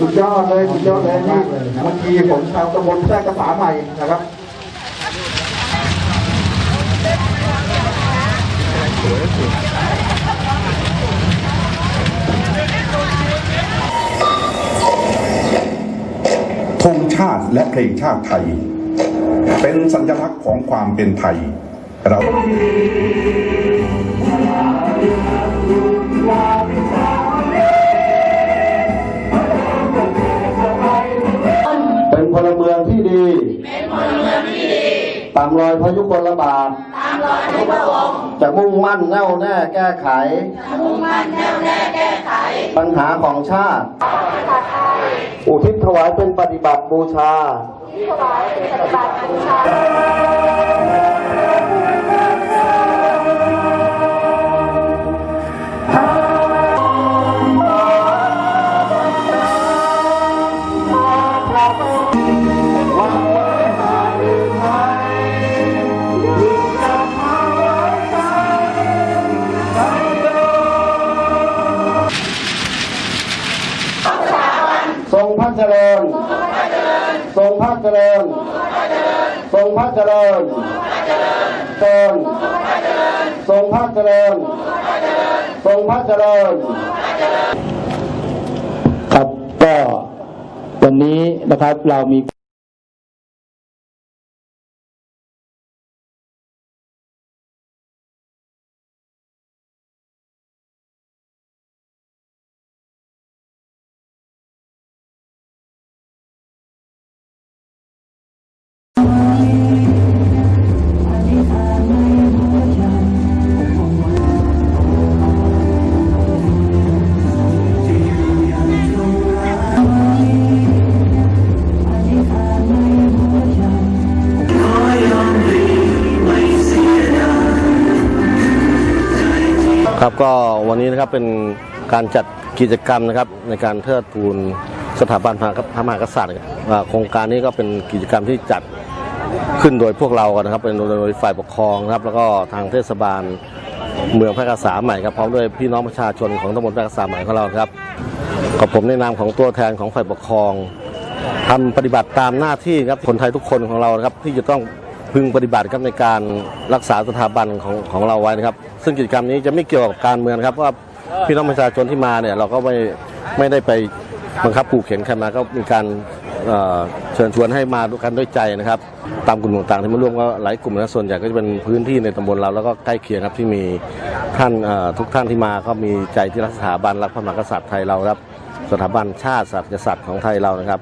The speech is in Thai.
สุดยอดเลยสุดยอดเลยนี่เมื่อกี้ผมชาวตำบลแท้กระสาใหม่นะครับธงชาติและเพลงชาติไทย เป็นสัญลักษณ์ของความเป็นไทย เรา ตามรอยพระยุคลบาทตามรอยในพระองค์จะมุ่งมั่นแน่วแน่แก้ไข จะมุ่งมั่นแน่วแน่แก้ไข ปัญหาของชาติ อุทิศถวายเป็นปฏิบัติบูชาท พระเจริญ ทรงพระเจริญเจริญทรงพระเจริญ ทรงพระเจริญ ครับก็วันนี้นะครับเรามี ครับก็วันนี้นะครับเป็นการจัดกิจกรรมนะครับในการเทิดทูนสถาบันพระมหากษัตริย์โครงการนี้ก็เป็นกิจกรรมที่จัดขึ้นโดยพวกเรากันนะครับเป็นโดยฝ่ายปกครองนะครับ แล้วก็ทางเทศบาลเมืองแพร่กษาใหม่ครับพร้อมด้วยพี่น้องประชาชนของตำบลแพร่กษาใหม่ของเราครับกับผมในนามของตัวแทนของฝ่ายปกครองทำปฏิบัติตามหน้าที่ครับคนไทยทุกคนของเราครับที่จะต้อง พึงปฏิบัติครับในการรักษาสถาบันของของเราไว้นะครับ ซึ่งกิจกรรมนี้จะไม่เกี่ยวกับการเมืองครับเพราะว่าพี่น้องประชาชนที่มาเนี่ยเราก็ไม่ไม่ได้ไปบังคับผูกเข็นใครมาก็มีการเเชิญชวนให้มาด้วยกันด้วยใจนะครับ ตามกลุ่มต่างๆที่มาร่วมก็หลายกลุ่มนะส่วนใหญ่ก็จะเป็นพื้นที่ในตำบลเราแล้วก็ใกล้เคียงครับที่มีท่านทุกท่านที่มาก็มีใจที่รักสถาบันรักพระมหากษัตริย์ไทยเราครับ สถาบันชาติศาสตร์ของไทยเรานะครับ